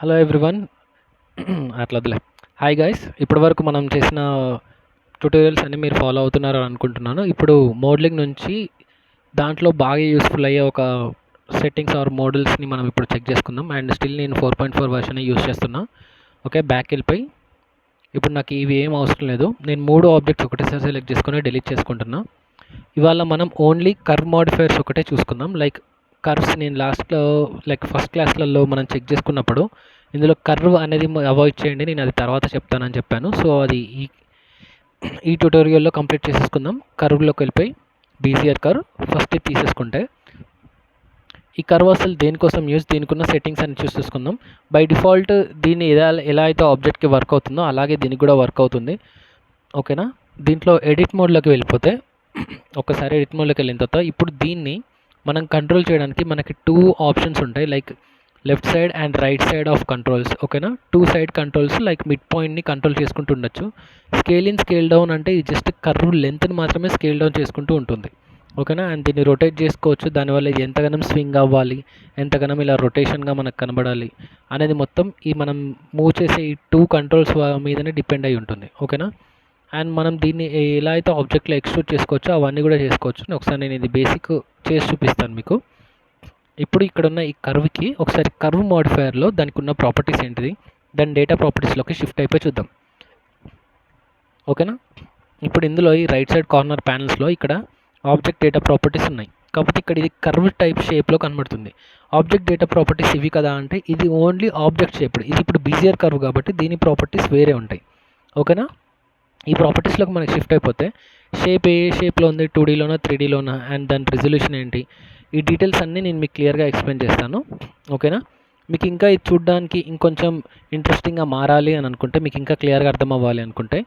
Hello everyone. అట్లా వద్దులే hi guys ఇప్పటి వరకు మనం చేసిన ట్యూటోరియల్స్ అన్నీ మీరు ఫాలో అవుతున్నారని అనుకుంటున్నాను. ఇప్పుడు మోడలింగ్ నుంచి దాంట్లో బాగా యూస్ఫుల్ అయ్యే ఒక సెట్టింగ్స్ ఆర్ మోడల్స్ని మనం ఇప్పుడు చెక్ చేసుకుందాం. అండ్ స్టిల్ నేను four point four version use చేస్తున్నా. ఓకే బ్యాక్ వెళ్ళిపోయి. ఇప్పుడు నాకు ఇవి ఏం అవసరం లేదు. నేను మూడు ఆబ్జెక్ట్స్ ఒకటేసారి సెలెక్ట్ చేసుకొని డిలీట్ చేసుకుంటున్నా. ఇవాళ మనం ఓన్లీ కర్వ్ మోడిఫైర్స్ ఒకటే చూసుకుందాం. లైక్ కర్వ్స్ నేను లాస్ట్లో లైక్ ఫస్ట్ క్లాస్లలో మనం చెక్ చేసుకున్నప్పుడు ఇందులో కర్వ్ అనేది అవాయిడ్ చేయండి నేను అది తర్వాత చెప్తానని చెప్పాను. సో అది ఈ ఈ ట్యూటోరియల్లో కంప్లీట్ చేసేసుకుందాం. కర్వ్లోకి వెళ్ళిపోయి బీసీఆర్ కర్వ్ ఫస్ట్ తీసేసుకుంటే ఈ కర్వ్ అసలు దేనికోసం యూజ్ దీనికున్న సెట్టింగ్స్ అని చూసి చూసుకుందాం. బై డిఫాల్ట్ దీన్ని ఎలా ఎలా అయితే ఆబ్జెక్ట్కి వర్క్ అవుతుందో అలాగే దీనికి కూడా వర్క్ అవుతుంది. ఓకేనా దీంట్లో ఎడిట్ మోడ్లోకి వెళ్ళిపోతే ఒకసారి ఎడిట్ మోడ్లోకి వెళ్ళిన తర్వాత ఇప్పుడు దీన్ని మనం కంట్రోల్ చేయడానికి మనకి టూ ఆప్షన్స్ ఉంటాయి like left side and right side of controls ఓకేనా two side controls like mid పాయింట్ని కంట్రోల్ చేసుకుంటూ ఉండొచ్చు. స్కేల్ ఇన్ స్కేల్ డౌన్ అంటే ఇది జస్ట్ కర్వ్ లెంత్ని మాత్రమే స్కేల్ డౌన్ చేసుకుంటూ ఉంటుంది ఓకేనా అండ్ దీన్ని రొటేట్ చేసుకోవచ్చు దానివల్ల ఇది ఎంతగానం స్వింగ్ అవ్వాలి ఎంతగానం ఇలా రొటేషన్గా మనకు కనబడాలి అనేది మొత్తం ఈ మనం మూవ్ చేసే ఈ టూ కంట్రోల్స్ మీదనే డిపెండ్ అయి ఉంటుంది ఓకేనా అండ్ మనం దీన్ని ఎలా అయితే ఆబ్జెక్ట్లో ఎక్స్ట్రూట్ చేసుకోవచ్చో అవన్నీ కూడా చేసుకోవచ్చు. ఒకసారి నేను ఇది బేసిక్ చేసి చూపిస్తాను మీకు. ఇప్పుడు ఇక్కడ ఉన్న ఈ కర్వ్కి ఒకసారి కర్వ్ మోడిఫైయర్లో దానికి ఉన్న ప్రాపర్టీస్ ఏంటిది? దాని డేటా ప్రాపర్టీస్లోకి షిఫ్ట్ అయిపోయి చూద్దాం. ఓకేనా? ఇప్పుడు ఇందులో ఈ రైట్ సైడ్ కార్నర్ ప్యానల్స్లో ఇక్కడ ఆబ్జెక్ట్ డేటా ప్రాపర్టీస్ ఉన్నాయి. కాకపోతే ఇక్కడ ఇది కర్వ్ టైప్ షేప్లో కనబడుతుంది. ఆబ్జెక్ట్ డేటా ప్రాపర్టీస్ ఇవి కదా అంటే ఇది ఓన్లీ ఆబ్జెక్ట్ షేప్ ఇది ఇప్పుడు బిజియర్ కర్వ్ కాబట్టి దీని ప్రాపర్టీస్ వేరే ఉంటాయి. ఓకేనా? ఈ ప్రాపర్టీస్లోకి మనకి షిఫ్ట్ అయిపోతే షేప్ ఏ షేప్లో ఉంది టూ డీలోనా త్రీ డీలోనా అండ్ దాని రిజల్యూషన్ ఏంటి? ఈ డీటెయిల్స్ అన్నీ నేను మీకు క్లియర్గా ఎక్స్ప్లెయిన్ చేస్తాను. ఓకేనా మీకు ఇంకా ఇది చూడడానికి ఇంకొంచెం ఇంట్రెస్టింగ్గా మారాలి అని అనుకుంటే మీకు ఇంకా క్లియర్గా అర్థం అవ్వాలి అనుకుంటే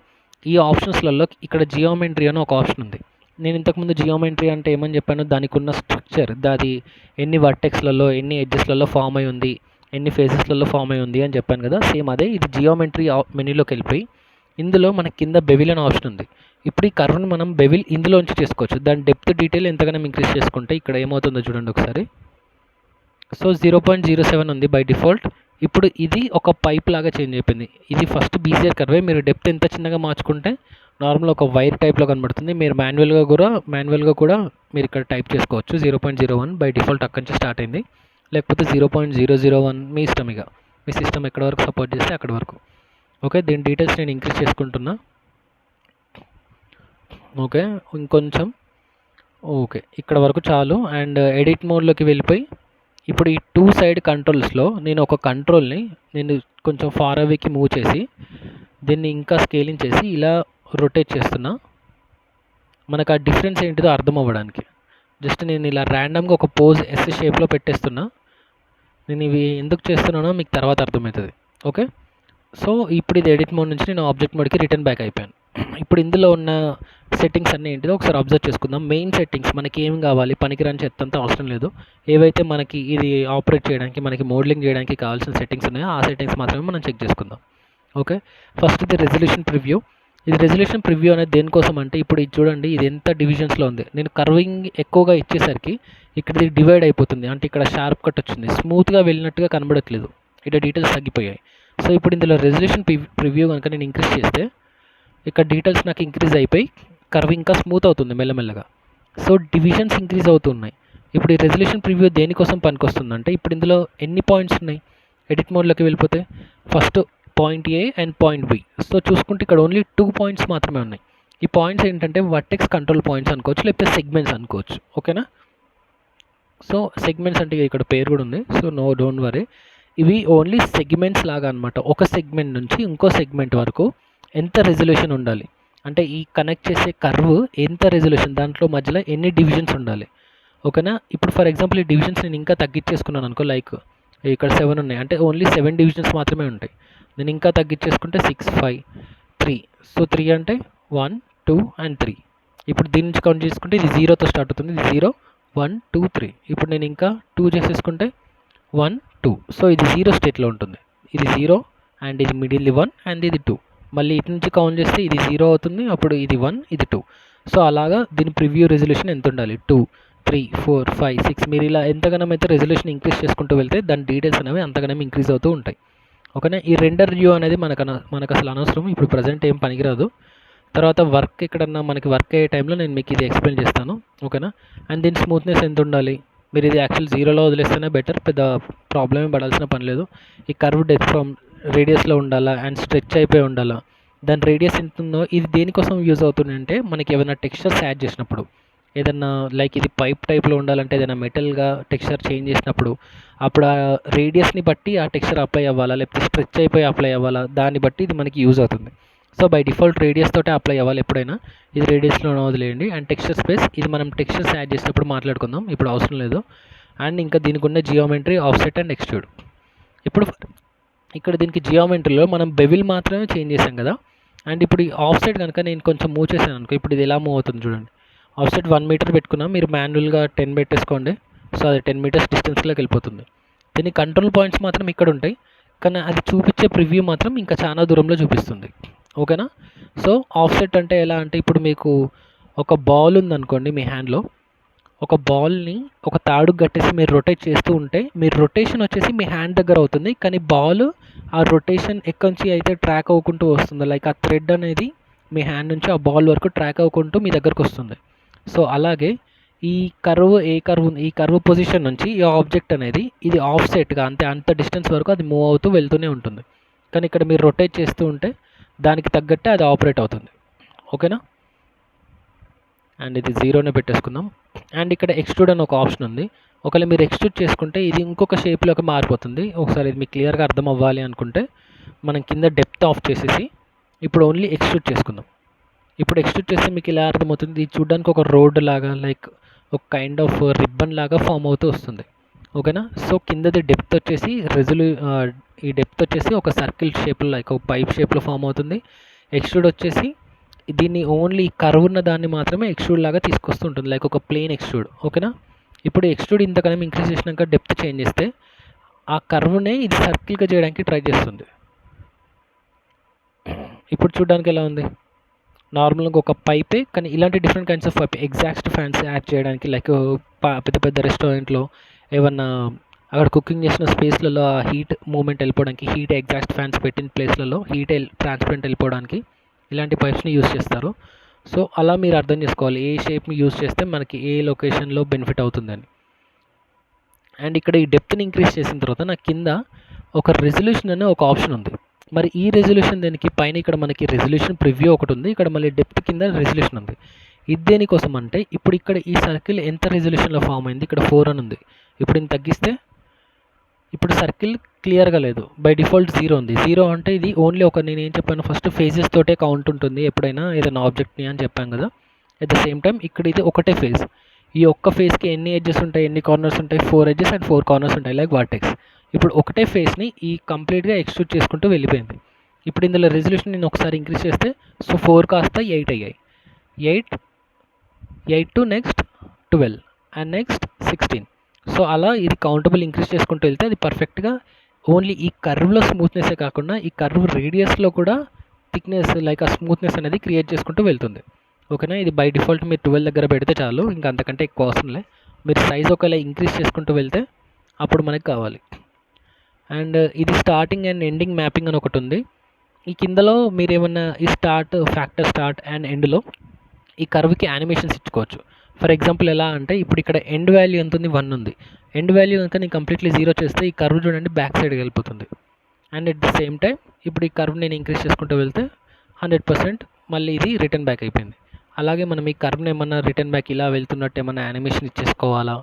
ఈ ఆప్షన్స్లలో ఇక్కడ జియోమెంట్రీ అని ఒక ఆప్షన్ ఉంది. నేను ఇంతకుముందు జియోమెంట్రీ అంటే ఏమని చెప్పాను దానికి ఉన్న స్ట్రక్చర్ దాది ఎన్ని వర్టెక్స్లలో ఎన్ని ఎడ్జెస్లలో ఫామ్ అయి ఉంది ఎన్ని ఫేజెస్లలో ఫామ్ అయి ఉంది అని చెప్పాను కదా సేమ్ అదే. ఇది జియోమెంట్రీ మెనూలోకి వెళ్ళిపోయి ఇందులో మన కింద బెవిల్ అనే ఆప్షన్ ఉంది. ఇప్పుడు ఈ కర్వ్ని మనం బెవిల్ ఇందులోంచి చేసుకోవచ్చు. దాని డెప్త్ డీటెయిల్ ఎంతగానో ఇంక్రీజ్ చేసుకుంటే ఇక్కడ ఏమవుతుందో చూడండి ఒకసారి. So zero point zero seven ఉంది బై డిఫాల్ట్ ఇప్పుడు ఇది ఒక పైప్ లాగా చేంజ్ అయిపోయింది. ఇది ఫస్ట్ బీసీఆర్ కర్వే మీరు డెప్త్ ఎంత చిన్నగా మార్చుకుంటే నార్మల్ ఒక వైర్ టైప్లో కనబడుతుంది. మీరు మాన్యువల్గా కూడా మాన్యువల్గా కూడా మీరు ఇక్కడ టైప్ చేసుకోవచ్చు. Zero point zero one by default అక్కడి నుంచి స్టార్ట్ అయింది. లేకపోతే zero point zero zero one మీ ఇష్టం ఇక. మీ సిస్టమ్ ఎక్కడి వరకు సపోర్ట్ చేస్తే అక్కడి వరకు. ఓకే దీని డీటెయిల్స్ నేను ఇంక్రీజ్ చేసుకుంటున్నా. ఓకే ఇంకొంచెం. ఓకే ఇక్కడ వరకు చాలు. అండ్ ఎడిట్ మోడ్లోకి వెళ్ళిపోయి ఇప్పుడు ఈ టూ సైడ్ కంట్రోల్స్లో నేను ఒక కంట్రోల్ని నేను కొంచెం ఫార్ అవేకి మూవ్ చేసి దీన్ని ఇంకా స్కేలింగ్ చేసి ఇలా రొటేట్ చేస్తున్నా. మనకు ఆ డిఫరెన్స్ ఏంటిదో అర్థం అవ్వడానికి. జస్ట్ నేను ఇలా ర్యాండమ్గా ఒక పోజ్ ఎస్ షేప్లో పెట్టేస్తున్నా. నేను ఇవి ఎందుకు చేస్తున్నానో మీకు తర్వాత అర్థమవుతుంది. ఓకే? సో ఇప్పుడు ఇది ఎడిట్ మోడ్ నుంచి నేను ఆబ్జెక్ట్ మోడ్కి రిటర్న్ బ్యాక్ అయిపోయాను. ఇప్పుడు ఇందులో ఉన్న సెట్టింగ్స్ అన్నీ ఏంటిదో ఒకసారి అబ్జర్వ్ చేసుకుందాం. మెయిన్ సెట్టింగ్స్ మనకి ఏం కావాలి? పనికిరాని చెత్త అంతా అవసరం లేదు. ఏవైతే మనకి ఇది ఆపరేట్ చేయడానికి మనకి మోడలింగ్ చేయడానికి కావాల్సిన సెట్టింగ్స్ ఉన్నాయో ఆ సెట్టింగ్స్ మాత్రమే మనం చెక్ చేసుకుందాం. ఓకే ఫస్ట్ ఇది రెజల్యూషన్ ప్రివ్యూ ఇది రెజల్యూషన్ ప్రివ్యూ అనేది దేనికోసం అంటే ఇప్పుడు ఇది చూడండి ఇది ఎంత డివిజన్స్లో ఉంది. నేను కర్వింగ్ ఎక్కువగా ఇచ్చేసరికి ఇక్కడ ఇది డివైడ్ అయిపోతుంది. అంటే ఇక్కడ షార్ప్ కట్ వచ్చింది. స్మూత్గా వెళ్ళినట్టుగా కనబడట్లేదు. ఇక్కడ డీటెయిల్స్ తగ్గిపోయాయి. సో ఇప్పుడు ఇందులో రెజల్యూషన్ ప్రివ్యూ కనుక నేను ఇంక్రీజ్ చేస్తే ఇక్కడ డీటెయిల్స్ నాకు ఇంక్రీజ్ అయిపోయి కర్వ్ ఇంకా స్మూత్ అవుతుంది మెల్లమెల్లగా. సో డివిజన్స్ ఇంక్రీజ్ అవుతున్నాయి. ఇప్పుడు ఈ రెజల్యూషన్ ప్రివ్యూ దేనికోసం పనికొస్తుందంటే ఇప్పుడు ఇందులో ఎన్ని పాయింట్స్ ఉన్నాయి? ఎడిట్ మోడ్లోకి వెళ్ళిపోతే first point A and point B so చూసుకుంటే ఇక్కడ ఓన్లీ టూ పాయింట్స్ మాత్రమే ఉన్నాయి. ఈ పాయింట్స్ ఏంటంటే వర్టెక్స్ కంట్రోల్ పాయింట్స్ అనుకోవచ్చు లేకపోతే సెగ్మెంట్స్ అనుకోవచ్చు. ఓకేనా సో సెగ్మెంట్స్ అంటే ఇక్కడ పేరు కూడా ఉంది. సో నో డోంట్ వరీ ఇవి ఓన్లీ సెగ్మెంట్స్ లాగా అనమాట ఒక సెగ్మెంట్ నుంచి ఇంకో సెగ్మెంట్ వరకు ఎంత రెజల్యూషన్ ఉండాలి? అంటే ఈ కనెక్ట్ చేసే కర్వ్ ఎంత రెజల్యూషన్ దాంట్లో మధ్యలో ఎన్ని డివిజన్స్ ఉండాలి? ఓకేనా? ఇప్పుడు ఫర్ ఎగ్జాంపుల్ ఈ డివిజన్స్ నేను ఇంకా తగ్గించేసుకున్నాను అనుకో లైక్ ఇక్కడ సెవెన్ ఉన్నాయి. అంటే ఓన్లీ సెవెన్ డివిజన్స్ మాత్రమే ఉంటాయి. నేను ఇంకా తగ్గించేసుకుంటే six five three so three అంటే వన్ టూ అండ్ త్రీ ఇప్పుడు దీని నుంచి కౌంట్ చేసుకుంటే ఇది జీరోతో స్టార్ట్ అవుతుంది. ఇది జీరో వన్ టూ త్రీ ఇప్పుడు నేను ఇంకా టూ చేసేసుకుంటే వన్ టూ సో ఇది జీరో స్టేట్లో ఉంటుంది. ఇది జీరో అండ్ ఇది మిడిల్ వన్ అండ్ ఇది టూ మళ్ళీ ఇటు నుంచి కౌంట్ చేస్తే ఇది జీరో అవుతుంది. అప్పుడు ఇది వన్ ఇది టూ సో అలాగా దీని ప్రివ్యూ రెజల్యూషన్ ఎంత ఉండాలి? Two three four five six మీరు ఇలా ఎంతగానం అయితే రెజల్యూషన్ ఇంక్రీజ్ చేసుకుంటూ వెళ్తే దాని డీటెయిల్స్ అనేవి అంతగానం ఇంక్రీజ్ అవుతూ ఉంటాయి. ఓకేనా ఈ రెండర్ వ్యూ అనేది మనకు మనకు అసలు అనవసరం. ఇప్పుడు ప్రజెంట్ ఏం పనికిరాదు. తర్వాత వర్క్ ఎక్కడన్నా మనకి వర్క్ అయ్యే టైంలో నేను మీకు ఇది ఎక్స్ప్లెయిన్ చేస్తాను. ఓకేనా అండ్ దీని స్మూత్నెస్ ఎంత ఉండాలి? మీరు ఇది యాక్చువల్ జీరోలో వదిలేస్తేనే బెటర్ పెద్ద ప్రాబ్లమ్ పడాల్సిన పని లేదు. ఈ కర్వ్ డెత్ ఫ్రమ్ రేడియస్లో ఉండాలా అండ్ స్ట్రెచ్ అయిపోయి ఉండాలా? దాని రేడియస్ ఎంత ఉందో ఇది దేనికోసం యూజ్ అవుతుంది అంటే మనకి ఏమైనా టెక్స్చర్స్ యాడ్ చేసినప్పుడు. ఏదన్నా లైక్ ఇది పైప్ టైప్లో ఉండాలంటే ఏదైనా మెటల్గా టెక్స్చర్ చేంజ్ చేసినప్పుడు అప్పుడు ఆ రేడియస్ని బట్టి ఆ టెక్స్చర్ అప్లై అవ్వాలా? లేకపోతే స్ట్రెచ్ అయిపోయి అప్లై అవ్వాలా? దాన్ని బట్టి ఇది మనకి యూజ్ అవుతుంది. సో బై డిఫాల్ట్ రేడియస్ తోటే అప్లై అవ్వాలి ఎప్పుడైనా. ఇది రేడియస్లో వదిలేయండి. అండ్ టెక్స్చర్ స్పేస్ ఇది మనం టెక్స్చర్స్ యాడ్ చేసినప్పుడు మాట్లాడుకుందాం. ఇప్పుడు అవసరం లేదు. అండ్ ఇంకా దీనికి ఉన్న జియోమెట్రీ ఆఫ్సెట్ అండ్ ఎక్స్ట్రూడ్. ఇప్పుడు ఇక్కడ దీనికి జియోమెట్రీలో మనం బెవిల్ మాత్రమే చేంజ్ చేసాం కదా. అండ్ ఇప్పుడు ఈ ఆఫ్సెట్ కనుక నేను కొంచెం మూవ్ చేశాను అనుకో ఇప్పుడు ఇది ఎలా మూవ్ అవుతుంది చూడండి. ఆఫ్సెట్ వన్ మీటర్ పెట్టుకున్నాం. మీరు మాన్యువల్గా టెన్ పెట్టేసుకోండి. సో అది టెన్ మీటర్స్ డిస్టెన్స్లోకి వెళ్ళిపోతుంది. దీని కంట్రోల్ పాయింట్స్ మాత్రం ఇక్కడ ఉంటాయి. కానీ అది చూపించే ప్రివ్యూ మాత్రం ఇంకా చాలా దూరంలో చూపిస్తుంది. ఓకేనా? సో ఆఫ్సెట్ అంటే ఎలా అంటే ఇప్పుడు మీకు ఒక బాల్ ఉందనుకోండి మీ హ్యాండ్లో ఒక బాల్ని ఒక తాడుకు కట్టేసి మీరు రొటేట్ చేస్తూ ఉంటే మీ రొటేషన్ వచ్చేసి మీ హ్యాండ్ దగ్గర అవుతుంది. కానీ బాల్ ఆ రొటేషన్ ఎక్కడి నుంచి అయితే ట్రాక్ అవ్వకుంటూ వస్తుంది లైక్ ఆ థ్రెడ్ అనేది మీ హ్యాండ్ నుంచి ఆ బాల్ వరకు ట్రాక్ అవ్వకుంటూ మీ దగ్గరకు వస్తుంది. సో అలాగే ఈ కర్వ్ ఏ కర్వ్ ఉంది ఈ కర్వ్ పొజిషన్ నుంచి ఈ ఆబ్జెక్ట్ అనేది ఇది ఆఫ్సెట్గా అంతే అంత డిస్టెన్స్ వరకు అది మూవ్ అవుతూ వెళ్తూనే ఉంటుంది. కానీ ఇక్కడ మీరు రొటేట్ చేస్తూ ఉంటే దానికి తగ్గట్టే అది ఆపరేట్ అవుతుంది. ఓకేనా? అండ్ ఇది జీరోనే పెట్టేసుకుందాం. అండ్ ఇక్కడ ఎక్స్ట్రూడ్ అని ఒక ఆప్షన్ ఉంది. ఒకవేళ మీరు ఎక్స్ట్రూడ్ చేసుకుంటే ఇది ఇంకొక షేప్లోకి మారిపోతుంది. ఒకసారి ఇది మీకు క్లియర్గా అర్థం అవ్వాలి అనుకుంటే మనం కింద డెప్త్ ఆఫ్ చేసేసి ఇప్పుడు ఓన్లీ ఎక్స్ట్రూడ్ చేసుకుందాం. ఇప్పుడు ఎక్స్ట్రూడ్ చేస్తే మీకు ఇలా అర్థమవుతుంది. ఇది చూడడానికి ఒక రోడ్ లాగా లైక్ ఒక కైండ్ ఆఫ్ రిబ్బన్ లాగా ఫామ్ అవుతూ వస్తుంది. ఓకేనా? సో కిందది డెప్త్ వచ్చేసి రెజల్యూ ఈ డెప్త్ వచ్చేసి ఒక సర్కిల్ షేప్లో లైక్ ఒక పైప్ షేప్లో ఫామ్ అవుతుంది. ఎక్స్ట్రూడ్ వచ్చేసి దీన్ని ఓన్లీ కర్వ్ ఉన్న దాన్ని మాత్రమే ఎక్స్ట్రూడ్ లాగా తీసుకొస్తుంటుంది లైక్ ఒక ప్లెయిన్ ఎక్స్ట్రూడ్ ఓకేనా? ఇప్పుడు ఎక్స్ట్రూడ్ ఇంతకన్నా ఇంక్రీజ్ చేసినాక డెప్త్ చేంజ్ చేస్తే ఆ కర్వ్నే ఇది సర్కిల్గా చేయడానికి ట్రై చేస్తుంది. ఇప్పుడు చూడడానికి ఎలా ఉంది? నార్మల్గా ఒక పైపే కానీ ఇలాంటి different kinds of pipe exhaust fans add చేయడానికి లైక్ పెద్ద పెద్ద రెస్టారెంట్లో ఏమన్నా అక్కడ కుకింగ్ చేసిన స్పేస్లలో ఆ హీట్ మూమెంట్ వెళ్ళిపోవడానికి హీట్ ఎగ్జాస్ట్ ఫ్యాన్స్ పెట్టిన ప్లేస్లలో హీట్ ట్రాన్స్పరెంట్ వెళ్ళిపోవడానికి ఇలాంటి పైప్స్ని యూస్ చేస్తారు. సో అలా మీరు అర్థం చేసుకోవాలి. ఏ షేప్ని యూస్ చేస్తే మనకి ఏ లొకేషన్లో బెనిఫిట్ అవుతుందని. అండ్ ఇక్కడ ఈ డెప్త్ని ఇంక్రీజ్ చేసిన తర్వాత నాకు కింద ఒక రెజల్యూషన్ అనే ఒక ఆప్షన్ ఉంది. మరి ఈ రెజల్యూషన్ దేనికి? పైన ఇక్కడ మనకి రెజల్యూషన్ ప్రివ్యూ ఒకటి ఉంది. ఇక్కడ మళ్ళీ డెప్త్ కింద రెజల్యూషన్ ఉంది. ఇది దేనికోసం అంటే ఇప్పుడు ఇక్కడ ఈ సర్కిల్ ఎంత రెజల్యూషన్లో ఫామ్ అయింది? ఇక్కడ ఫోర్ అని ఉంది. ఇప్పుడు ఇది తగ్గిస్తే ఇప్పుడు సర్కిల్ క్లియర్గా లేదు. బై డిఫాల్ట్ జీరో ఉంది. జీరో అంటే ఇది ఓన్లీ ఒక నేను ఏం చెప్పాను ఫస్ట్ ఫేజెస్ తోటే కౌంట్ ఉంటుంది ఎప్పుడైనా ఏదైనా ఆబ్జెక్ట్ని అని చెప్పాను కదా. అట్ ద సేమ్ టైం ఇక్కడ ఇది ఒకటే ఫేజ్ ఈ ఒక్క ఫేజ్కి ఎన్ని ఎడ్జెస్ ఉంటాయి ఎన్ని కార్నర్స్ ఉంటాయి? Four edges and four corners ఉంటాయి లైక్ వాటెక్స్ ఇప్పుడు ఒకటే ఫేస్ని ఈ కంప్లీట్గా ఎక్స్ట్రూట్ చేసుకుంటూ వెళ్ళిపోయింది. ఇప్పుడు ఇందులో రెజల్యూషన్ నేను ఒకసారి ఇంక్రీజ్ చేస్తే సో ఫోర్ కాస్త ఎయిట్ అయ్యాయి. Eight eight to next twelve and next sixteen so అలా ఇది కౌంటబుల్ ఇంక్రీజ్ చేసుకుంటూ వెళ్తే అది పర్ఫెక్ట్గా ఓన్లీ ఈ కర్వ్లో స్మూత్నెస్సే కాకుండా ఈ కర్వ్ రేడియస్లో కూడా థిక్నెస్ లైక్ ఆ స్మూత్నెస్ అనేది క్రియేట్ చేసుకుంటూ వెళ్తుంది. ఓకేనా ఇది బై డిఫాల్ట్ మీరు ట్వెల్వ్ దగ్గర పెడితే చాలు ఇంకా అంతకంటే ఎక్కువ అవసరంలే మీరు సైజ్ ఒకవేళ ఇంక్రీజ్ చేసుకుంటూ వెళ్తే అప్పుడు మనకు కావాలి. అండ్ uh, ఇది స్టార్టింగ్ అండ్ ఎండింగ్ మ్యాపింగ్ అని ఒకటి ఉంది. ఈ కిందలో మీరు ఏమన్నా ఈ స్టార్ట్ ఫ్యాక్టర్ స్టార్ట్ అండ్ ఎండ్లో ఈ కర్వ్కి యానిమేషన్స్ ఇచ్చుకోవచ్చు. ఫర్ ఎగ్జాంపుల్ ఎలా అంటే ఇప్పుడు ఇక్కడ ఎండ్ వాల్యూ ఎంత ఉంది వన్ ఉంది. ఎండ్ వాల్యూ కనుక నేను కంప్లీట్లీ జీరో చేస్తే ఈ కర్వ్ చూడండి బ్యాక్ సైడ్కి వెళ్ళిపోతుంది. And at the same time ఇప్పుడు ఈ కర్వ్ నేను ఇంక్రీజ్ చేసుకుంటూ వెళ్తే హండ్రెడ్ పర్సెంట్ మళ్ళీ ఇది రిటర్న్ బ్యాక్ అయిపోయింది. అలాగే మనం ఈ కర్వ్ని ఏమన్నా రిటర్న్ బ్యాక్ ఇలా వెళ్తున్నట్టు ఏమన్నా యానిమేషన్ ఇచ్చేసుకోవాలా?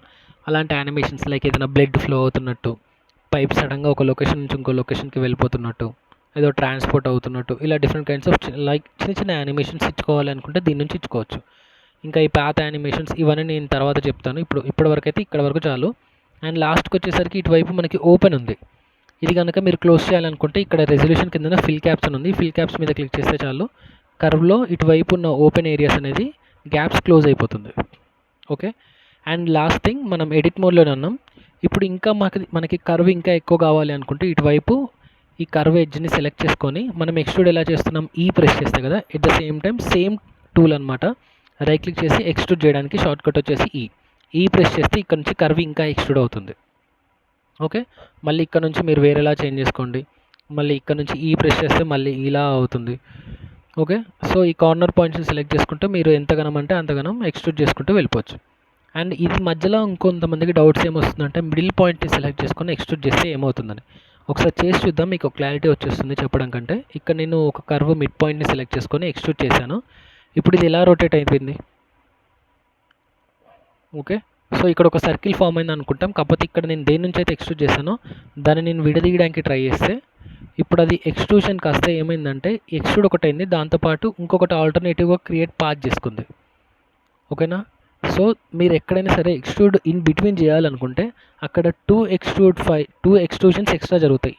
అలాంటి యానిమేషన్స్ లైక్ ఏదైనా బ్లడ్ ఫ్లో అవుతున్నట్టు పైప్ సడన్గా ఒక లొకేషన్ నుంచి ఇంకో లొకేషన్కి వెళ్ళిపోతున్నట్టు ఏదో ట్రాన్స్పోర్ట్ అవుతున్నట్టు ఇలా డిఫరెంట్ కైండ్స్ ఆఫ్ లైక్ చిన్న చిన్న యానిమేషన్స్ ఇచ్చుకోవాలి అనుకుంటే దీని నుంచి ఇచ్చుకోవచ్చు. ఇంకా ఈ పాత యానిమేషన్స్ ఇవన్నీ నేను తర్వాత చెప్తాను. ఇప్పుడు ఇప్పటివరకు అయితే ఇక్కడ వరకు చాలు. అండ్ లాస్ట్కి వచ్చేసరికి ఇటువైపు మనకి ఓపెన్ ఉంది. ఇది కనుక మీరు క్లోజ్ చేయాలనుకుంటే ఇక్కడ రెజల్యూషన్ కింద ఫిల్ క్యాప్స్ అని ఉంది. ఫిల్ క్యాప్స్ మీద క్లిక్ చేస్తే చాలు. కర్వ్లో ఇటువైపు ఉన్న ఓపెన్ ఏరియాస్ అనేది గ్యాప్స్ క్లోజ్ అయిపోతుంది. ఓకే అండ్ లాస్ట్ థింగ్ మనం ఎడిట్ మోడ్లోనే ఉన్నాం. ఇప్పుడు ఇంకా మాకు మనకి కర్వ్ ఇంకా ఎక్కువ కావాలి అనుకుంటే ఇటువైపు ఈ కర్వ్ ఎడ్జ్ని సెలెక్ట్ చేసుకొని మనం ఎక్స్ట్రూడ్ ఎలా చేస్తున్నాం? E ఈ ప్రెస్ చేస్తే కదా at the same time same tool అనమాట రైట్ క్లిక్ చేసి ఎక్స్ట్రూడ్ చేయడానికి షార్ట్ కట్ వచ్చేసి ఈ ఈ ప్రెస్ చేస్తే ఇక్కడ నుంచి కర్వ్ ఇంకా ఎక్స్ట్రూడ్ అవుతుంది. ఓకే మళ్ళీ ఇక్కడ నుంచి మీరు వేరేలా చేంజ్ చేసుకోండి. మళ్ళీ ఇక్కడ నుంచి e ఈ ప్రెస్ చేస్తే మళ్ళీ ఇలా అవుతుంది. ఓకే సో ఈ కార్నర్ పాయింట్స్ని సెలెక్ట్ చేసుకుంటే మీరు ఎంతగానం అంటే అంతగానం ఎక్స్ట్రూడ్ చేసుకుంటూ వెళ్ళిపోవచ్చు. అండ్ ఇది మధ్యలో ఇంకొంతమందికి డౌట్స్ ఏమొస్తుందంటే మిడిల్ పాయింట్ని సెలెక్ట్ చేసుకొని ఎక్స్ట్రూడ్ చేస్తే ఏమవుతుందని. ఒకసారి చేసి చూద్దాం మీకు క్లారిటీ వచ్చేస్తుంది చెప్పడం కంటే. ఇక్కడ నేను ఒక కర్వ్ మిడ్ పాయింట్ని సెలెక్ట్ చేసుకొని ఎక్స్ట్రూడ్ చేశాను. ఇప్పుడు ఇది ఎలా రొటేట్ అయిపోయింది? ఓకే సో ఇక్కడ ఒక సర్కిల్ ఫామ్ అయింది అనుకుంటాం. కాకపోతే ఇక్కడ నేను దేని నుంచి అయితే ఎక్స్ట్రూట్ చేశానో దాన్ని నేను విడదీయడానికి ట్రై చేస్తే ఇప్పుడు అది ఎక్స్ట్రూషన్ కాస్త ఏమైందంటే ఎక్స్ట్రూడ్ ఒకటి అయింది. దాంతోపాటు ఇంకొకటి ఆల్టర్నేటివ్గా క్రియేట్ పాత్ చేసుకుంది. ఓకేనా సో మీరు ఎక్కడైనా సరే ఎక్స్ట్రూడ్ ఇన్ బిట్వీన్ చేయాలనుకుంటే అక్కడ two extrude five two extrusions extra జరుగుతాయి.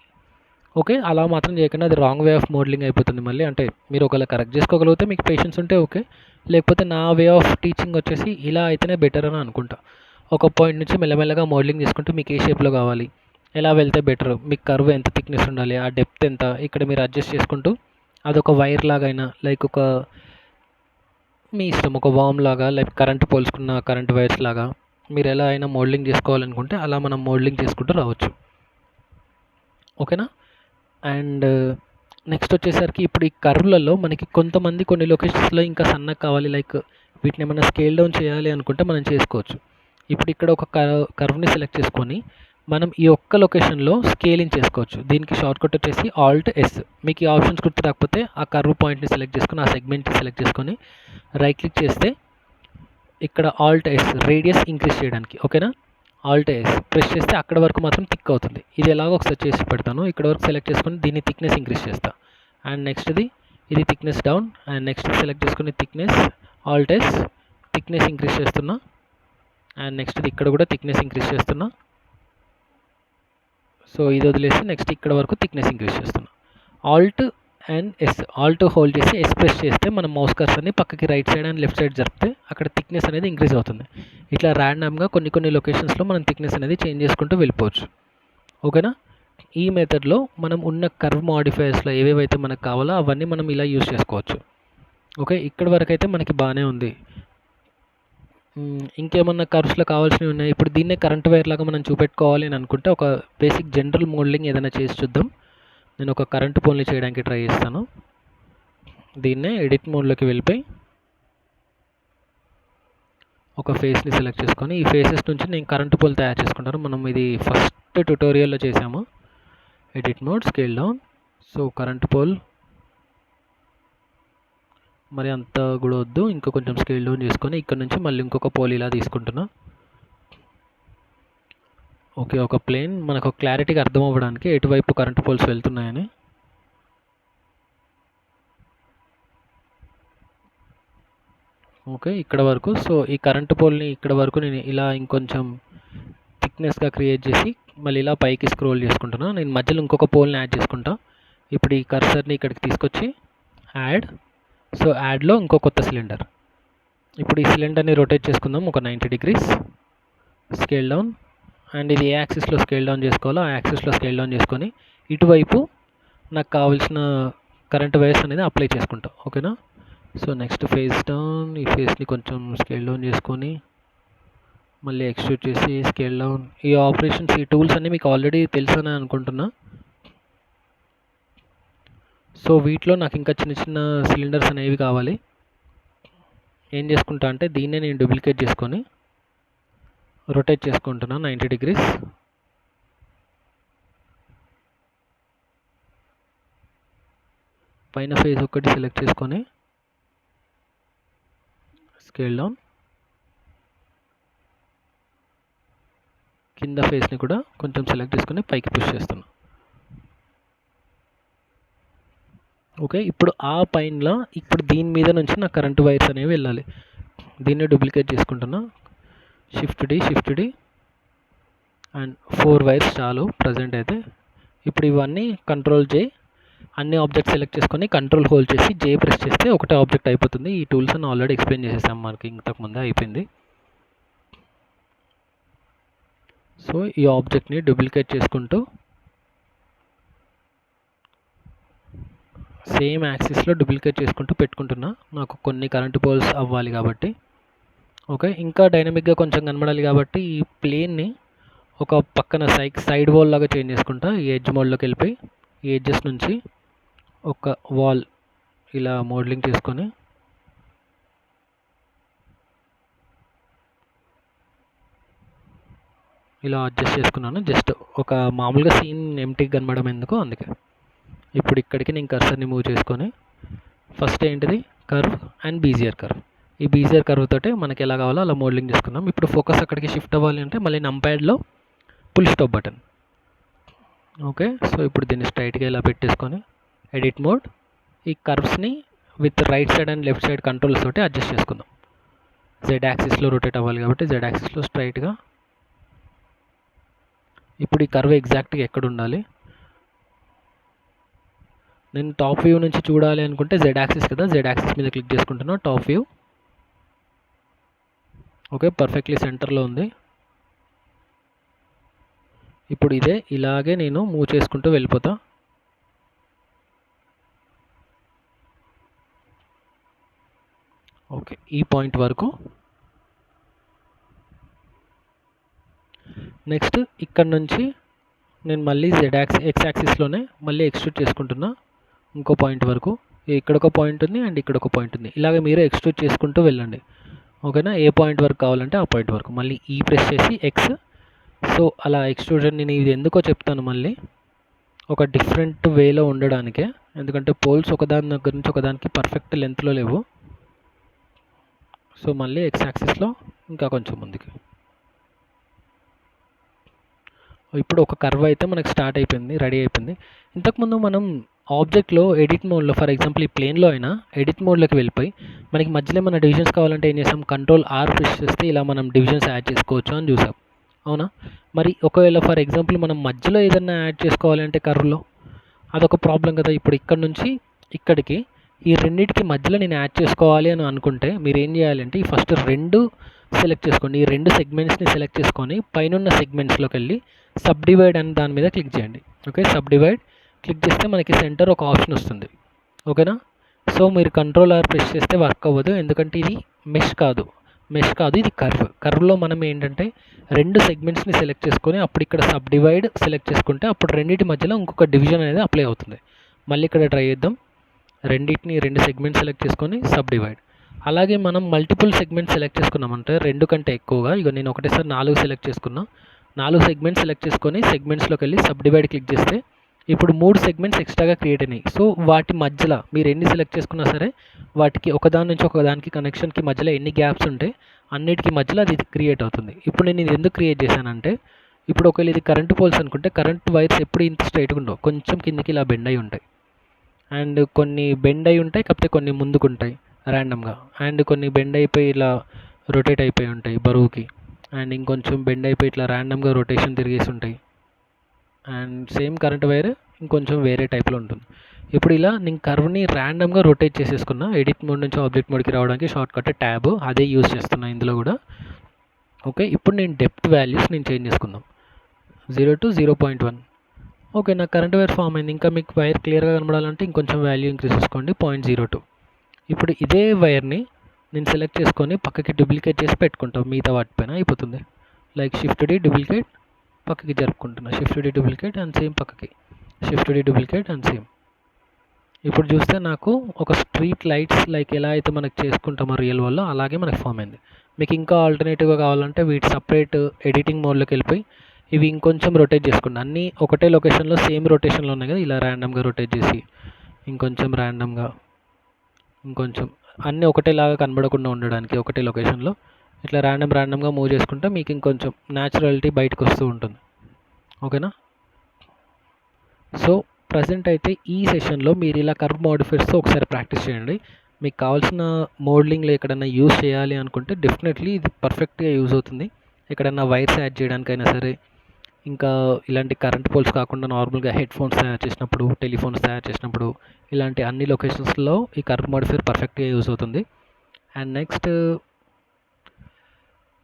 ఓకే అలా మాత్రం చేయకుండా. అది రాంగ్ వే ఆఫ్ మోడలింగ్ అయిపోతుంది మళ్ళీ. అంటే మీరు ఒకవేళ కరెక్ట్ చేసుకోగలిగితే మీకు పేషెన్స్ ఉంటే ఓకే. లేకపోతే నా వే ఆఫ్ టీచింగ్ వచ్చేసి ఇలా అయితేనే బెటర్ అని అనుకుంటా. ఒక పాయింట్ నుంచి మెల్లమెల్లగా మోడలింగ్ చేసుకుంటూ మీకు ఏ షేప్లో కావాలి? ఎలా వెళ్తే బెటర్ మీకు కర్వ్ ఎంత థిక్నెస్ ఉండాలి? ఆ డెప్త్ ఎంత? ఇక్కడ మీరు అడ్జస్ట్ చేసుకుంటూ అదొక వైర్ లాగైనా లైక్ ఒక మీ ఇష్టం ఒక వామ్ లాగా లైక్ కరెంట్ పోల్చుకున్న కరెంట్ వైర్స్ లాగా మీరు ఎలా అయినా మోడలింగ్ చేసుకోవాలనుకుంటే అలా మనం మోడలింగ్ చేసుకుంటూ రావచ్చు. ఓకేనా? అండ్ నెక్స్ట్ వచ్చేసరికి ఇప్పుడు ఈ కర్వ్లలో మనకి కొంతమంది కొన్ని లొకేషన్స్లో ఇంకా సన్నగా కావాలి లైక్ వీటిని ఏమైనా స్కేల్ డౌన్ చేయాలి అనుకుంటే మనం చేసుకోవచ్చు. ఇప్పుడు ఇక్కడ ఒక కర్వ్ కర్వ్ని సెలెక్ట్ చేసుకొని మనం ఈ ఒక్క లొకేషన్లో స్కేలింగ్ చేసుకోవచ్చు. దీనికి షార్ట్కట్ వచ్చేసి ఆల్ట్ ఎస్ మీకు ఈ ఆప్షన్స్ గుర్తు రాకపోతే ఆ కర్వ్ పాయింట్ని సెలెక్ట్ చేసుకొని ఆ సెగ్మెంట్ని సెలెక్ట్ చేసుకొని రైట్ క్లిక్ చేస్తే ఇక్కడ ఆల్ట్ ఎస్ రేడియస్ ఇంక్రీజ్ చేయడానికి. ఓకేనా? ఆల్ట్ ఎస్ ప్రెస్ చేస్తే అక్కడ వరకు మాత్రం థిక్ అవుతుంది. ఇది ఎలాగో ఒకసారి చేసి పెడతాను. ఇక్కడ వరకు సెలెక్ట్ చేసుకొని దీన్ని థిక్నెస్ ఇంక్రీజ్ చేస్తాను అండ్ నెక్స్ట్ది ఇది thickness down and next select చేసుకుని thickness alt S thickness increase చేస్తున్నా. అండ్ నెక్స్ట్ ఇక్కడ కూడా థిక్నెస్ ఇంక్రీజ్ చేస్తున్నా. సో ఇది వదిలేసి నెక్స్ట్ ఇక్కడ వరకు థిక్నెస్ ఇంక్రీజ్ చేస్తున్నా. Alt and S alt hold చేసి ఎస్ ప్రెస్ చేస్తే మనం మౌస్ కర్సర్ని పక్కకి right side and left side జరిపితే అక్కడ థిక్నెస్ అనేది ఇంక్రీజ్ అవుతుంది. ఇట్లా ర్యాండమ్గా కొన్ని కొన్ని లొకేషన్స్లో మనం థిక్నెస్ అనేది చేంజ్ చేసుకుంటూ వెళ్ళిపోవచ్చు. ఓకేనా ఈ మెథడ్లో మనం ఉన్న కర్వ్ మాడిఫైయర్స్లో ఏవేవైతే మనకు కావాలో అవన్నీ మనం ఇలా యూస్ చేసుకోవచ్చు. ఓకే ఇక్కడి వరకు అయితే మనకి బాగానే ఉంది. ఇంకేమన్నా కర్వ్స్లో కావాల్సినవి ఉన్నాయి? ఇప్పుడు దీన్నే కరెంట్ వైర్ లాగా మనం చూపెట్టుకోవాలి అని అనుకుంటే ఒక బేసిక్ జనరల్ మోడలింగ్ ఏదైనా చేసి చూద్దాం. నేను ఒక కరెంట్ పోల్ని చేయడానికి ట్రై చేస్తాను. దీన్నే ఎడిట్ మోడ్లోకి వెళ్ళిపోయి ఒక ఫేస్ని సెలెక్ట్ చేసుకొని ఈ ఫేసెస్ నుంచి నేను కరెంట్ పోల్ తయారు చేసుకుంటాను. మనం ఇది ఫస్ట్ ట్యుటోరియల్లో చేసాము edit mode scale down so current pole మరి అంత కూడా వద్దు. ఇంకా కొంచెం స్కేల్ డౌన్ చేసుకొని ఇక్కడ నుంచి మళ్ళీ ఇంకొక పోల్ ఇలా తీసుకుంటున్నాను ఓకే ఒక ప్లేన్ మనకు క్లారిటీగా అర్థం అవ్వడానికి ఎటువైపు కరెంట్ పోల్స్ వెళ్తున్నాయని. ఓకే ఇక్కడ వరకు. సో ఈ కరెంట్ పోల్ని ఇక్కడ వరకు నేను ఇలా ఇంకొంచెం థిక్నెస్గా క్రియేట్ చేసి మళ్ళీ ఇలా పైకి స్క్రోల్ చేసుకుంటున్నా. నేను మధ్యలో ఇంకొక పోల్ని యాడ్ చేసుకుంటా. ఇప్పుడు ఈ కర్సర్ని ఇక్కడికి తీసుకొచ్చి యాడ్. సో యాడ్లో ఇంకో కొత్త సిలిండర్. ఇప్పుడు ఈ సిలిండర్ని రొటేట్ చేసుకుందాం. ఒక ninety degrees. Scale down. And ఇది ఏ యాక్సిస్లో స్కేల్ డౌన్ చేసుకోవాలో ఆ యాక్సిస్లో స్కేల్ డౌన్ చేసుకొని ఇటువైపు నాకు కావాల్సిన కరెంట్ వైర్స్ అనేది అప్లై చేసుకుంటాం. ఓకేనా? సో నెక్స్ట్ ఫేస్ డౌన్ ఈ ఫేస్ని కొంచెం స్కేల్ డౌన్ చేసుకొని మళ్ళీ ఎక్స్ట్రూట్ చేసి స్కేల్ డౌన్. ఈ ఆపరేషన్స్ ఈ టూల్స్ అన్నీ మీకు ఆల్రెడీ తెలుసని అనుకుంటున్నా. సో వీటిలో నాకు ఇంకా చిన్న చిన్న సిలిండర్స్ అనేవి కావాలి. ఏం చేసుకుంటా అంటే దీన్నే నేను డూప్లికేట్ చేసుకొని రొటేట్ చేసుకుంటున్నా నైంటీ డిగ్రీస్ పైన ఫేజ్ ఒకటి సెలెక్ట్ చేసుకొని స్కేల్ డౌన్ కింద ఫేస్ని కూడా కొంచెం సెలెక్ట్ చేసుకొని పైకి పుష్ చేస్తున్నా. ఓకే ఇప్పుడు ఆ పైన ఇప్పుడు దీని మీద నుంచి నా కరెంట్ వైర్స్ అనేవి వెళ్ళాలి. దీన్ని డూప్లికేట్ చేసుకుంటున్నా. Shift D shift D and four wires చాలు ప్రజెంట్ అయితే. ఇప్పుడు ఇవన్నీ కంట్రోల్ జే అన్ని ఆబ్జెక్ట్ సెలెక్ట్ చేసుకొని కంట్రోల్ హోల్డ్ చేసి జే ప్రెస్ చేస్తే ఒకటే ఆబ్జెక్ట్ అయిపోతుంది. ఈ టూల్స్ అని ఆల్రెడీ ఎక్స్ప్లెయిన్ చేసేసాం మనకి ఇంతకుముందే అయిపోయింది. సో ఈ ఆబ్జెక్ట్ని డూప్లికేట్ చేసుకుంటూ సేమ్ యాక్సిస్లో డూప్లికేట్ చేసుకుంటూ పెట్టుకుంటున్నా. నాకు కొన్ని కరెంట్ పోల్స్ అవ్వాలి కాబట్టి. ఓకే. ఇంకా డైనమిక్గా కొంచెం కనబడాలి కాబట్టి ఈ ప్లేన్ని ఒక పక్కన సైడ్ సైడ్ వాల్ లాగా చేంజ్ చేసుకుంటా. ఈ ఎడ్జ్ మోడ్లోకి వెళ్ళిపోయి ఈ ఎడ్జెస్ నుంచి ఒక వాల్ ఇలా మోడలింగ్ చేసుకొని ఇలా అడ్జస్ట్ చేసుకున్నాను. జస్ట్ ఒక మామూలుగా సీన్ ఎంటీగా కనబడడం ఎందుకు అందుకే. ఇప్పుడు ఇక్కడికి నేను కర్సర్ని మూవ్ చేసుకొని ఫస్ట్ ఏంటిది? కర్వ్ అండ్ బీజియర్ కర్వ్ ఈ బీజర్ కర్వ్ తోటి మనకి ఎలా కావాలో అలా మోడలింగ్ చేసుకుందాం. ఇప్పుడు ఫోకస్ అక్కడికి షిఫ్ట్ అవ్వాలి అంటే మళ్ళీ నంప్యాడ్లో full stop button okay so ఇప్పుడు దీన్ని స్ట్రైట్గా ఇలా పెట్టేసుకొని ఎడిట్ మోడ్ ఈ కర్వ్స్ని with right side and left side controls తోటి అడ్జస్ట్ చేసుకుందాం. జెడ్ యాక్సిస్లో రొటేట్ అవ్వాలి కాబట్టి జెడ్ యాక్సిస్లో స్ట్రైట్గా ఇప్పుడు ఈ కర్వ్ ఎగ్జాక్ట్గా ఎక్కడ ఉండాలి? నేను టాప్ వ్యూ నుంచి చూడాలి అనుకుంటే జెడ్ యాక్సిస్ కదా జెడ్ యాక్సిస్ మీద క్లిక్ చేసుకుంటున్నా టాప్ వ్యూ ఓకే పర్ఫెక్ట్లీ సెంటర్లో ఉంది. ఇప్పుడు ఇదే ఇలాగే నేను మూవ్ చేసుకుంటూ వెళ్ళిపోతా. ఓకే ఈ పాయింట్ వరకు. నెక్స్ట్ ఇక్కడ నుంచి నేను మళ్ళీ జెడ్ యాక్స్ ఎక్స్ యాక్సిస్లోనే మళ్ళీ ఎక్స్ట్రూట్ చేసుకుంటున్నా. ఇంకో పాయింట్ వరకు. ఇక్కడ ఒక పాయింట్ ఉంది అండ్ ఇక్కడ ఒక పాయింట్ ఉంది. ఇలాగ మీరు ఎక్స్ట్రూట్ చేసుకుంటూ వెళ్ళండి. ఓకేనా? ఏ పాయింట్ వరకు కావాలంటే ఆ పాయింట్ వరకు. మళ్ళీ e ఈ ప్రెస్ చేసి ఎక్స్ సో అలా ఎక్స్ట్రూజన్ నేను ఇది ఎందుకో చెప్తాను మళ్ళీ. ఒక డిఫరెంట్ వేలో ఉండడానికే. ఎందుకంటే పోల్స్ ఒకదాని దగ్గర నుంచి ఒకదానికి పర్ఫెక్ట్ లెంత్లో లేవు. సో మళ్ళీ ఎక్స్ యాక్సిస్లో ఇంకా కొంచెం ముందుకి. ఇప్పుడు ఒక కర్వ్ అయితే మనకి స్టార్ట్ అయిపోయింది రెడీ అయిపోయింది. ఇంతకుముందు మనం ఆబ్జెక్ట్లో ఎడిట్ మోడ్లో ఫర్ ఎగ్జాంపుల్ ఈ ప్లేన్లో అయినా ఎడిట్ మోడ్లోకి వెళ్ళిపోయి మనకి మధ్యలో మన డివిజన్స్ కావాలంటే ఏం చేస్తాం? కంట్రోల్ ఆర్ ప్రెస్ చేస్తే ఇలా మనం డివిజన్స్ యాడ్ చేసుకోవచ్చు అని చూసాం. అవునా? మరి ఒకవేళ ఫర్ ఎగ్జాంపుల్ మనం మధ్యలో ఏదైనా యాడ్ చేసుకోవాలంటే కర్వ్లో అదొక ప్రాబ్లం కదా. ఇప్పుడు ఇక్కడ నుంచి ఇక్కడికి ఈ రెండింటికి మధ్యలో నేను యాడ్ చేసుకోవాలి అని అనుకుంటే మీరు ఏం చేయాలంటే ఈ ఫస్ట్ రెండు సెలెక్ట్ చేసుకోండి ఈ రెండు సెగ్మెంట్స్ని సెలెక్ట్ చేసుకొని పైన సెగ్మెంట్స్లోకి వెళ్ళి సబ్ డివైడ్ అని దాని మీద క్లిక్ చేయండి. ఓకే సబ్ డివైడ్ క్లిక్ చేస్తే మనకి సెంటర్ ఒక ఆప్షన్ వస్తుంది. ఓకేనా? సో మీరు కంట్రోల్ ఆర్ ప్రెస్ చేస్తే వర్క్ అవ్వదు. ఎందుకంటే ఇది మెష్ కాదు. మెష్ కాదు ఇది కర్వ్ కర్వ్లో మనం ఏంటంటే రెండు సెగ్మెంట్స్ని సెలెక్ట్ చేసుకొని అప్పుడు ఇక్కడ సబ్ డివైడ్ సెలెక్ట్ చేసుకుంటే అప్పుడు రెండింటి మధ్యలో ఇంకొక డివిజన్ అనేది అప్లై అవుతుంది. మళ్ళీ ఇక్కడ ట్రై చేద్దాం. రెండింటిని రెండు సెగ్మెంట్స్ సెలెక్ట్ చేసుకొని సబ్ డివైడ్ అలాగే మనం మల్టిపుల్ సెగ్మెంట్స్ సెలెక్ట్ చేసుకున్నామంటే రెండు కంటే ఎక్కువగా ఇక నేను ఒకటేసారి నాలుగు సెలెక్ట్ చేసుకున్నా. నాలుగు సెగ్మెంట్స్ సెలెక్ట్ చేసుకొని సెగ్మెంట్స్లోకి వెళ్ళి సబ్ డివైడ్ క్లిక్ చేస్తే ఇప్పుడు మూడు సెగ్మెంట్స్ ఎక్స్ట్రాగా క్రియేట్ అయినాయి. సో వాటి మధ్యలో మీరు ఎన్ని సెలెక్ట్ చేసుకున్నా సరే వాటికి ఒకదాని నుంచి ఒకదానికి కనెక్షన్కి మధ్యలో ఎన్ని గ్యాప్స్ ఉంటాయి అన్నిటికీ మధ్యలో అది క్రియేట్ అవుతుంది. ఇప్పుడు నేను ఇది ఎందుకు క్రియేట్ చేశానంటే ఇప్పుడు ఒకవేళ ఇది కరెంట్ పోల్స్ అనుకుంటే కరెంట్ వైర్స్ ఎప్పుడు ఇంత స్ట్రైట్గా ఉండవు. కొంచెం కిందికి ఇలా బెండ్ అయి ఉంటాయి. అండ్ కొన్ని బెండ్ అయి ఉంటాయి కాకపోతే కొన్ని ముందుకు ఉంటాయి ర్యాండమ్గా అండ్ కొన్ని బెండ్ అయిపోయి ఇలా రొటేట్ అయిపోయి ఉంటాయి బరువుకి. అండ్ ఇంకొంచెం బెండ్ అయిపోయి ఇట్లా ర్యాండమ్గా రొటేషన్ తిరిగేసి ఉంటాయి. అండ్ సేమ్ కరెంట్ వైర్ ఇంకొంచెం వేరే టైప్లో ఉంటుంది. ఇప్పుడు ఇలా నేను కర్వ్ని ర్యాండమ్గా రొటేట్ చేసేసుకున్నా ఎడిట్ మోడ్ నుంచి ఆబ్జెక్ట్ మోడ్కి రావడానికి షార్ట్ కట్ ట్యాబ్ అదే యూస్ చేస్తున్నా ఇందులో కూడా. ఓకే ఇప్పుడు నేను డెప్త్ వాల్యూస్ నేను చేంజ్ చేసుకుందాం. Zero to zero point one. Okay నా కరెంట్ వైర్ ఫామ్ అయింది. ఇంకా మీకు వైర్ క్లియర్గా కనబడాలంటే ఇంకొంచెం వాల్యూ ఇంక్రీజ్ చేసుకోండి. Point zero two. ఇప్పుడు ఇదే వైర్ని నేను సెలెక్ట్ చేసుకొని పక్కకి డూప్లికేట్ చేసి పెట్టుకుంటాం. మిగతా వాటిపైన అయిపోతుంది. లైక్ షిఫ్ట్ డి డూప్లికేట్ పక్కకి జరుపుకుంటున్నా. Shift D duplicate and same పక్కకి. Shift D duplicate and same ఇప్పుడు చూస్తే నాకు ఒక స్ట్రీట్ లైట్స్ లైక్ ఎలా అయితే మనకి చేసుకుంటామో రియల్ వల్ల అలాగే మనకి ఫామ్ అయింది. మీకు ఇంకా ఆల్టర్నేటివ్గా కావాలంటే వీటి సపరేట్ ఎడిటింగ్ మోడ్లోకి వెళ్ళిపోయి ఇవి ఇంకొంచెం రొటేట్ చేసుకోండి అన్నీ ఒకటే లొకేషన్లో సేమ్ రొటేషన్లో ఉన్నాయి కదా ఇలా ర్యాండమ్గా రొటేట్ చేసి ఇంకొంచెం ర్యాండమ్గా ఇంకొంచెం అన్నీ ఒకటేలాగా కనబడకుండా ఉండడానికి ఒకటే లొకేషన్లో ఇట్లా ర్యాండమ్ ర్యాండమ్గా మూవ్ చేసుకుంటే మీకు ఇంకొంచెం న్యాచురాలిటీ బయటకు వస్తూ ఉంటుంది. ఓకేనా సో ప్రజెంట్ అయితే ఈ సెషన్లో మీరు ఇలా కర్వ్ మోడిఫైర్స్తో ఒకసారి ప్రాక్టీస్ చేయండి. మీకు కావాల్సిన మోడలింగ్లో ఎక్కడైనా యూజ్ చేయాలి అనుకుంటే డెఫినెట్లీ ఇది పర్ఫెక్ట్గా యూజ్ అవుతుంది. ఎక్కడైనా వైర్స్ యాడ్ చేయడానికైనా సరే ఇంకా ఇలాంటి కరెంట్ పోల్స్ కాకుండా నార్మల్గా హెడ్ ఫోన్స్ తయారు చేసినప్పుడు టెలిఫోన్స్ తయారు చేసినప్పుడు ఇలాంటి అన్ని లొకేషన్స్లో ఈ కర్వ్ మోడిఫైర్ పర్ఫెక్ట్గా యూజ్ అవుతుంది. అండ్ నెక్స్ట్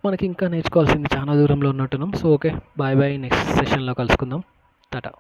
మనకి ఇంకా నేర్చుకోవాల్సింది చాలా దూరంలో ఉన్నట్టున్నాం. So okay. Bye bye. Next సెషన్లో కలుసుకుందాం. టాటా.